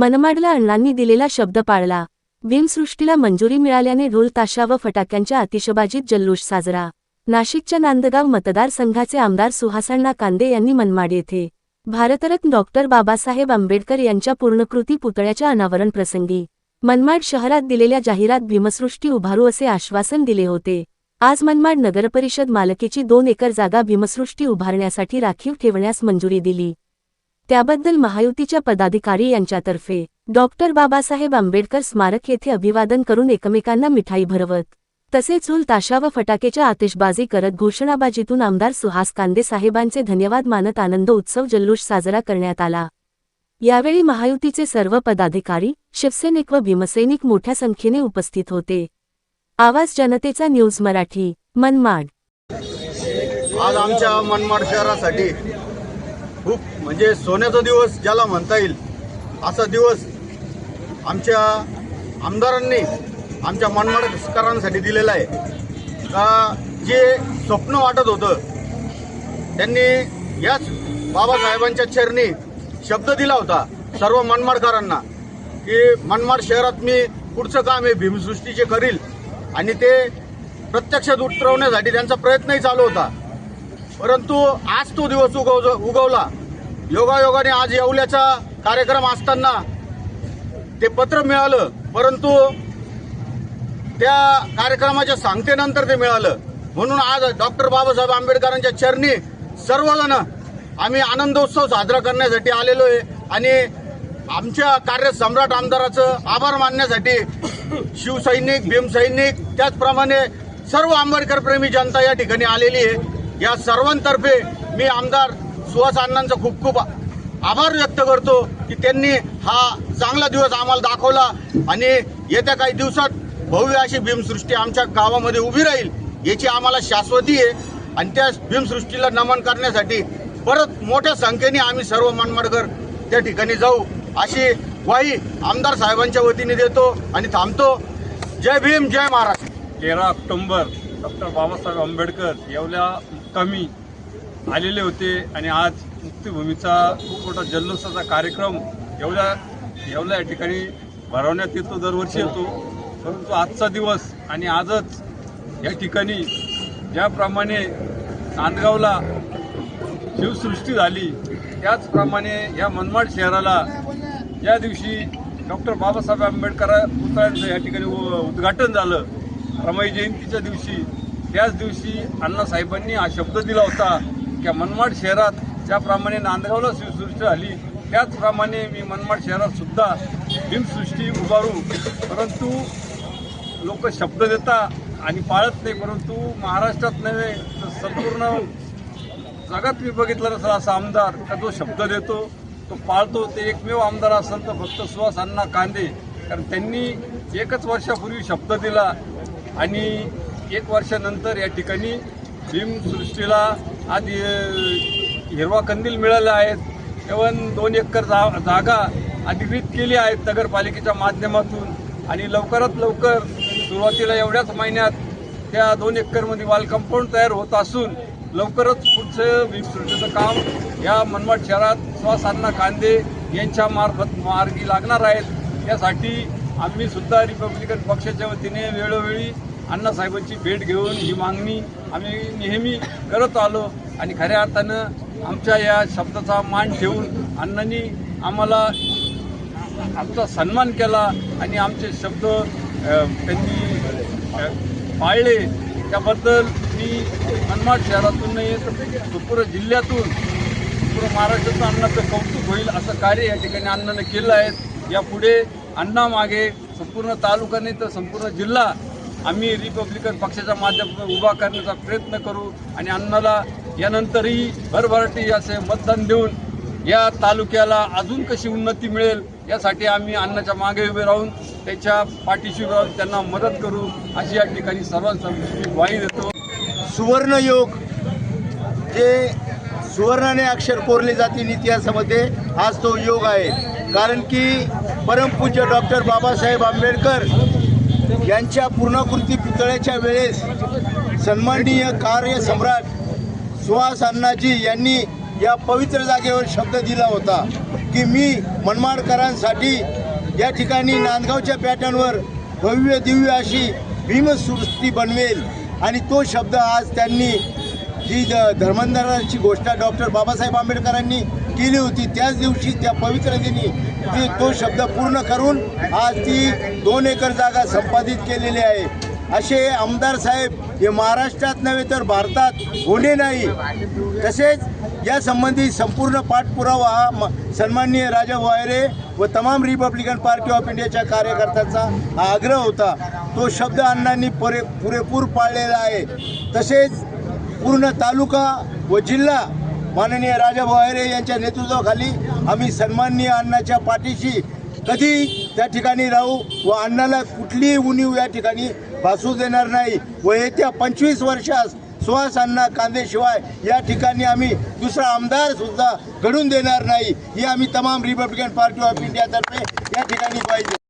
मनमाडला अण्णांनी दिलेला शब्द पाळला. भीमसृष्टीला मंजुरी मिळाल्याने ढोल ताशा व फटाक्यांच्या आतिषबाजीत जल्लोष साजरा. नाशिकच्या नांदगाव मतदारसंघाचे आमदार सुहासण्णा कांदे यांनी मनमाड येथे. भारतरत्न डॉक्टर बाबासाहेब आंबेडकर यांच्या पूर्णकृती पुतळ्याच्या अनावरण प्रसंगी. मनमाड शहरात दिलेल्या जाहिरात भीमसृष्टी उभारू असे आश्वासन दिले होते. आज मनमाड नगरपरिषद मालकीची दोन एकर जागा भीमसृष्टी उभारण्यासाठी राखीव ठेवण्यास मंजुरी दिली. त्याबद्दल महायुतीच्या पदाधिकारी यांच्यातर्फे डॉक्टर बाबासाहेब आंबेडकर स्मारक येथे अभिवादन करून एकमेकांना मिठाई भरवत तसेच झूल ताशा व फटाकेच्या आतिषबाजी करत घोषणाबाजीतून आमदार सुहास कांदे साहेबांचे धन्यवाद मानत आनंद उत्सव जल्लोष साजरा करण्यात आला. यावेळी महायुतीचे सर्व पदाधिकारी शिवसैनिक व भीमसैनिक मोठ्या संख्येने उपस्थित होते. आवाज जनतेचा न्यूज मराठी मनमाड. आज आमच्या मनमाड शहरासाठी खूप म्हणजे सोन्याचा दिवस ज्याला म्हणता येईल असा दिवस आमच्या आमदारांनी आमच्या मनमाडकरांसाठी दिलेला आहे. का जे स्वप्न वाटत होतं त्यांनी याच बाबासाहेबांच्या चरणी शब्द दिला होता सर्व मनमाडकरांना की मनमाड शहरात मी पुढचं काम हे भीमसृष्टीचे करील आणि ते प्रत्यक्षात उतरवण्यासाठी त्यांचा प्रयत्नही चालू होता. परंतु आज तो दिवस उगव उगवला. योगायोगाने आज येवल्याचा कार्यक्रम असताना ते पत्र मिळालं परंतु त्या कार्यक्रमाच्या सांगतेनंतर ते मिळालं. म्हणून आज डॉक्टर बाबासाहेब आंबेडकरांच्या चरणी सर्वजण आम्ही आनंदोत्सव साजरा करण्यासाठी आलेलो आहे आणि आमच्या कार्य सम्राट आमदाराचं आभार मानण्यासाठी शिवसैनिक भीमसैनिक त्याचप्रमाणे सर्व आंबेडकरप्रेमी जनता या ठिकाणी आलेली आहे. या सर्वांतर्फे मी आमदार सुहास अण्णांचा खूप खूप आभार व्यक्त करतो की त्यांनी हा चांगला दिवस आम्हाला दाखवला आणि येत्या काही दिवसात भव्य अशी भीमसृष्टी आमच्या गावामध्ये उभी राहील याची आम्हाला शाश्वती आहे. आणि त्या भीमसृष्टीला नमन करण्यासाठी परत मोठ्या संख्येने आम्ही सर्व मनमाडकर त्या ठिकाणी जाऊ अशी ग्वाही आमदार साहेबांच्या वतीने देतो आणि थांबतो. जय भीम जय महाराष्ट्र. तेरा ऑक्टोंबर डॉक्टर बाबासाहेब आंबेडकर येवल्या कमी आलेले होते आणि आज मुक्तिभूमीचा खूप मोठा जल्लोषाचा कार्यक्रम येवल्या एवढ्या या ठिकाणी भरवण्यात येतो दरवर्षी येतो. परंतु आजचा दिवस आणि आजच या ठिकाणी ज्याप्रमाणे नांदगावला शिवसृष्टी झाली त्याचप्रमाणे या मनमाड शहराला ज्या दिवशी डॉक्टर बाबासाहेब आंबेडकर पुतळ्यांचं या ठिकाणी उ- उद्घाटन झालं. रमाई जयंतीच्या दिवशी त्याच दिवशी अण्णासाहेबांनी हा शब्द दिला होता की मनमाड शहरात ज्याप्रमाणे नांदगावला शिवसृष्टी झाली त्याचप्रमाणे मी मनमाड शहरात सुद्धा भीमसृष्टी उभारू. परंतु लोक शब्द देता आणि पाळत नाही परंतु महाराष्ट्रात नव्हे तर संपूर्ण जगात मी बघितलं नसेल असा आमदार का जो शब्द देतो तो पाळतो ते एकमेव आमदार असेल तर फक्त सुहास अण्णा कांदे. कारण त्यांनी एकच वर्षापूर्वी शब्द दिला आणि एक वर्षानंतर या ठिकाणी भीमसृष्टीला आज हिरवा कंदील मिळाला आहेत एवन दोन एकर जा जागा अधिकृत केली आहेत नगरपालिकेच्या माध्यमातून. आणि लवकरात लवकर सुरुवातीला एवढ्याच महिन्यात त्या दोन एकरमध्ये वाल कंपाऊंड तयार होत असून लवकरच पुढचं विस्तृतीचं काम या मनमाड शहरात श्वासांना कांदे यांच्या मार्फत मार्गी लागणार आहेत. यासाठी आम्ही सुद्धा रिपब्लिकन पक्षाच्या वतीने वेळोवेळी अण्णासाहेबांची भेट घेऊन ही मागणी आम्ही नेहमी करत आलो आणि खऱ्या अर्थानं आमच्या या शब्दाचा मान ठेवून अण्णांनी आम्हाला आमचा सन्मान केला आणि आमचे शब्द त्यांनी पाळले. त्याबद्दल मी मनमाड शहरातून नाही तर संपूर्ण जिल्ह्यातून संपूर्ण महाराष्ट्राचं अण्णाचं कौतुक होईल असं कार्य या ठिकाणी अण्णानं केलं आहे. यापुढे अण्णा मागे संपूर्ण तालुका नाही तर संपूर्ण जिल्हा आम्ही रिपब्लिकन पक्षाच्या माध्यमातून उभा करण्याचा प्रयत्न करू आणि अण्णाला यानंतरही भरभराटी असे मतदान देऊन या तालुक्याला अजून कशी उन्नती मिळेल यासाठी आम्ही अण्णाच्या मागे उभे राहून त्याच्या पाठीशी उभे राहून त्यांना मदत करू अशी या ठिकाणी सर्वांचा मी ग्वाही देतो. सुवर्णयोग जे सुवर्णाने अक्षर कोरले जातील इतिहासामध्ये आज तो योग आहे. कारण की परमपूज्य डॉक्टर बाबासाहेब आंबेडकर यांच्या पूर्णाकृती पुतळ्याच्या वेळेस सन्माननीय कार्य सम्राट सुहास अण्णाजी यांनी या पवित्र जागेवर शब्द दिला होता की मी मनमाडकरांसाठी या ठिकाणी नांदगावच्या पॅटर्नवर भव्य दिव्य अशी भीमसृष्टी बनवेल. आणि तो शब्द आज त्यांनी जी धर्मांधराची घोषणा गोष्ट डॉक्टर बाबासाहेब आंबेडकरांनी केली होती त्याच दिवशी त्या पवित्र दिनी ती तो शब्द पूर्ण करून आज ती दोन एकर जागा संपादित केलेली आहे. असे आमदार साहेब हे महाराष्ट्रात नव्हे तर भारतात होणे नाही. तसेच यासंबंधी संपूर्ण पाठपुरावा हा म- सन्माननीय राजा वायरे व तमाम रिपब्लिकन पार्टी ऑफ इंडियाच्या कार्यकर्त्यांचा हा आग्रह होता. तो शब्द अण्णांनी पुरे पुरेपूर पाळलेला आहे. तसेच पूर्ण तालुका व जिल्हा माननीय राजा वायरे यांच्या नेतृत्वाखाली आम्ही सन्माननीय अण्णाच्या पाठीशी कधी त्या ठिकाणी राहू व अण्णाला कुठलीही उणीव या ठिकाणी भासू देणार नाही व येत्या पंचवीस वर्षास सुहास अण्णा कांदेशिवाय या ठिकाणी आम्ही दुसरा आमदार सुद्धा घडून देणार नाही ही आम्ही तमाम रिपब्लिकन पार्टी ऑफ इंडियातर्फे या ठिकाणी पाहिजे.